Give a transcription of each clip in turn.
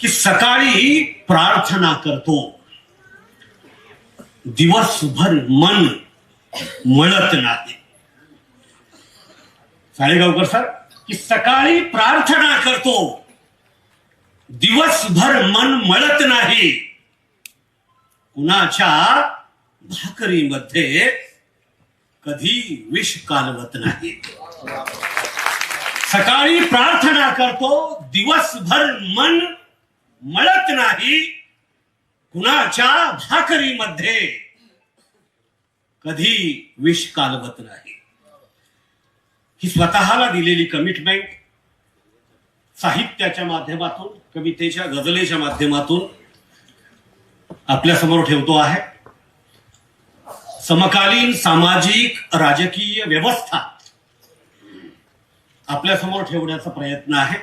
की सकाळी प्रार्थना करतो दिवसभर मन मळत नाही साळेगावकर सर की सकाळी प्रार्थना करतो दिवसभर मन मळत नाही कुणाच्या भाकरीमध्ये कधी विष कालवत नाही सकाळी प्रार्थना करतो दिवसभर मन मळत नाही कुणाच्या भाकरीमध्ये. कधी विष कालवत नाही. ही स्वतःला दिलेली कमिटमेंट साहित्याच्या माध्यमातून कवितेच्या गजलेच्या माध्यमातून आपल्यासमोर ठेवतो आहे. समकालीन सामाजिक राजकीय व्यवस्था आपल्यासमोर ठेवण्याचा प्रयत्न आहे.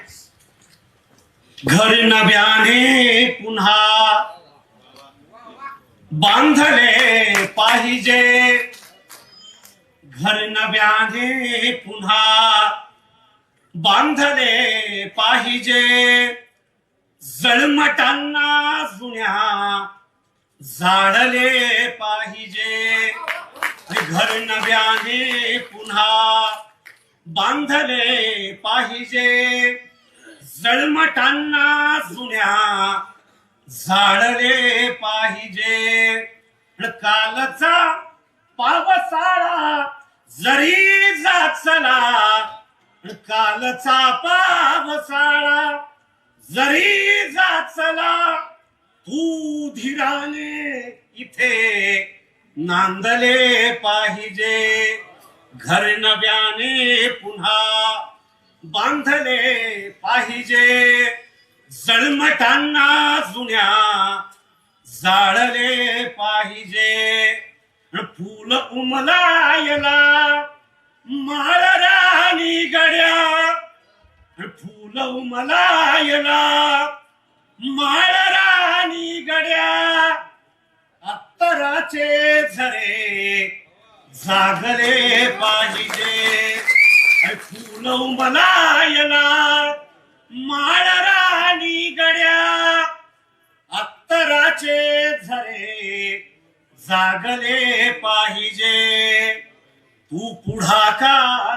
घर नव्याने पुन्हा बांधले पाहिजे. घर नव्याने पुन्हा बांधले पाहिजे. जळमटांना जुन्या जाळले पाहिजे. घर नव्याने पुन्हा बांधले पाहिजे. जळमटांना जुन्या झाडले पाहिजे. कालचा पावसाळा जरी जाचला कालचा पावसाळा जरी जाचला तू धीराने इथे नांदले पाहिजे. घर नव्याने पुन्हा बांधले पाहिजे. जळमटांना जुन्या जाळले पाहिजे. फुल उमलायला माळ राणी गड्या. फुल उमलायला माळ राणी गड्या. अत्तराचे झरे जागले पाहिजे. फूल उमलायला माळ राणी गड्या अत्तराचे झरे जागले पाहिजे. तू पुढाकार